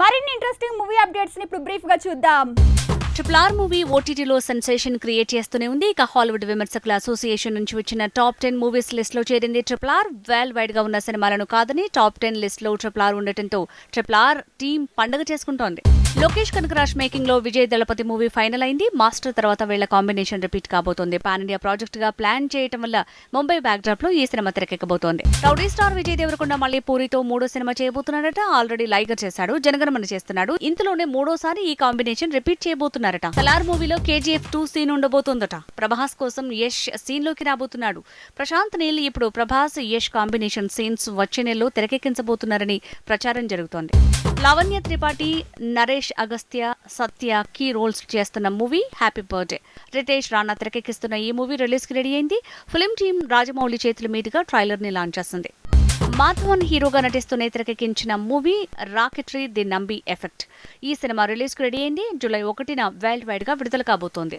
మరిన్ని interesting movie అప్డేట్స్ని ఇప్పుడు బ్రీఫ్గా చూద్దాం. ట్రిపుల్ ఆర్ మూవీ ఓటీటీలో సెన్సేషన్ క్రియేట్ చేస్తూనే ఉంది. ఇక హాలీవుడ్ విమర్శకుల అసోసియేషన్ నుంచి వచ్చిన టాప్ టెన్ మూవీస్ లిస్ట్లో చేరింది ట్రిపుల్ ఆర్ వెల్ వైడ్గా ఉన్న సినిమాలను కాదని టాప్ టెన్ లిస్ట్లో ట్రిపుల్ ఆర్ ఉండటంతో ట్రిపుల్ ఆర్ టీం పండగ చేసుకుంటోంది. లోకేష్ కనకరాజ్ మేకింగ్లో విజయ్ దళపతి మూవీ ఫైనల్ అయింది. మాస్టర్ తర్వాత వీళ్ళ కాంబినేషన్ రిపీట్ కాబోతోంది. పాన్ ఇండియా ప్రాజెక్ట్గా ప్లాన్ చేయటం వల్ల ముంబై బ్యాక్ డ్రాప్లో ఈ సినిమా తెరకెక్కబోతోంది. రౌడీ స్టార్ విజయ్ దేవరకొండ మళ్ళీ పూరితో మూడో సినిమా చేయబోతున్నాడట ఆల్రెడీ లైగర్ చేశాడు. జనగణమన చేస్తున్నాడు. ఇంతలోనే మూడోసారి ఈ కాంబినేషన్ రిపీట్ చేయబోతున్నారట. సలార్ మూవీలో కేజీఎఫ్ టూ సీన్ ఉండబోతోందట. ప్రభాస్ కోసం యష్ సీన్లోకి రాబోతున్నాడు. ప్రశాంత్ నీల్ ఇప్పుడు ప్రభాస్ యష్ కాంబినేషన్ సీన్స్ వచ్చే నెలలో తెరకెక్కించబోతున్నారని ప్రచారం జరుగుతోంది. లావణ్య త్రిపాఠి నరేష్ అగస్త్య సత్య కీ రోల్స్ చేస్తున్న movie happy birthday. Ritesh Rana తెరకెక్కిస్తున్న ఈ మూవీ రిలీజ్కి రెడీ అయింది. ఫిల్మ్ టీం రాజమౌళి చేతుల మీదుగా ట్రైలర్ని లాంచ్ చేసింది మాధవన్ హీరోగా నటిస్తూనే తెరకెక్కించిన movie Rocketry the Nambi effect. ఈ సినిమా రిలీజ్కు రెడీ అయింది. జూలై ఒకటిన వరల్డ్ వైడ్గా విడుదల కాబోతోంది.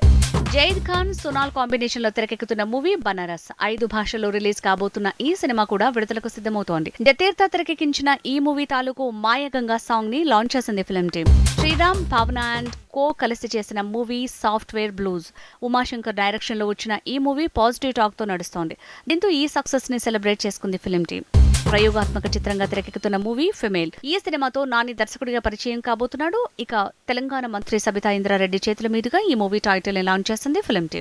జైద్ ఖాన్ సునాల్ కాంబినేషన్లో తెరకెక్కుతున్న మూవీ బనారస్. ఐదు భాషల్లో రిలీజ్ కాబోతున్న ఈ సినిమా కూడా విడుదలకు సిద్ధమవుతోంది. జతీర్త తెరకెక్కించిన ఈ మూవీ తాలూకు మాయగంగా సాంగ్ని లాంచ్ చేసింది film team. Sriram Bhavana and co కలిసి చేసిన మూవీ సాఫ్ట్వేర్ బ్లూజ్ ఉమాశంకర్ డైరెక్షన్లో వచ్చిన ఈ మూవీ పాజిటివ్ టాక్తో నడుస్తోంది. దీంతో ఈ సక్సెస్ని సెలబ్రేట్ చేసుకుంది ఫిల్మ్ టీమ్. ప్రయోగాత్మక చిత్రంగా తెరకెక్కుతున్న మూవీ ఫిమేల్. ఈ సినిమాతో నాని దర్శకుడిగా పరిచయం కాబోతున్నాడు. ఇక తెలంగాణ మంత్రి సబితా ఇంద్రారెడ్డి చేతుల మీదుగా ఈ మూవీ టైటిల్ని లాంచ్ చేస్తుంది ఫిలిం టీమ్.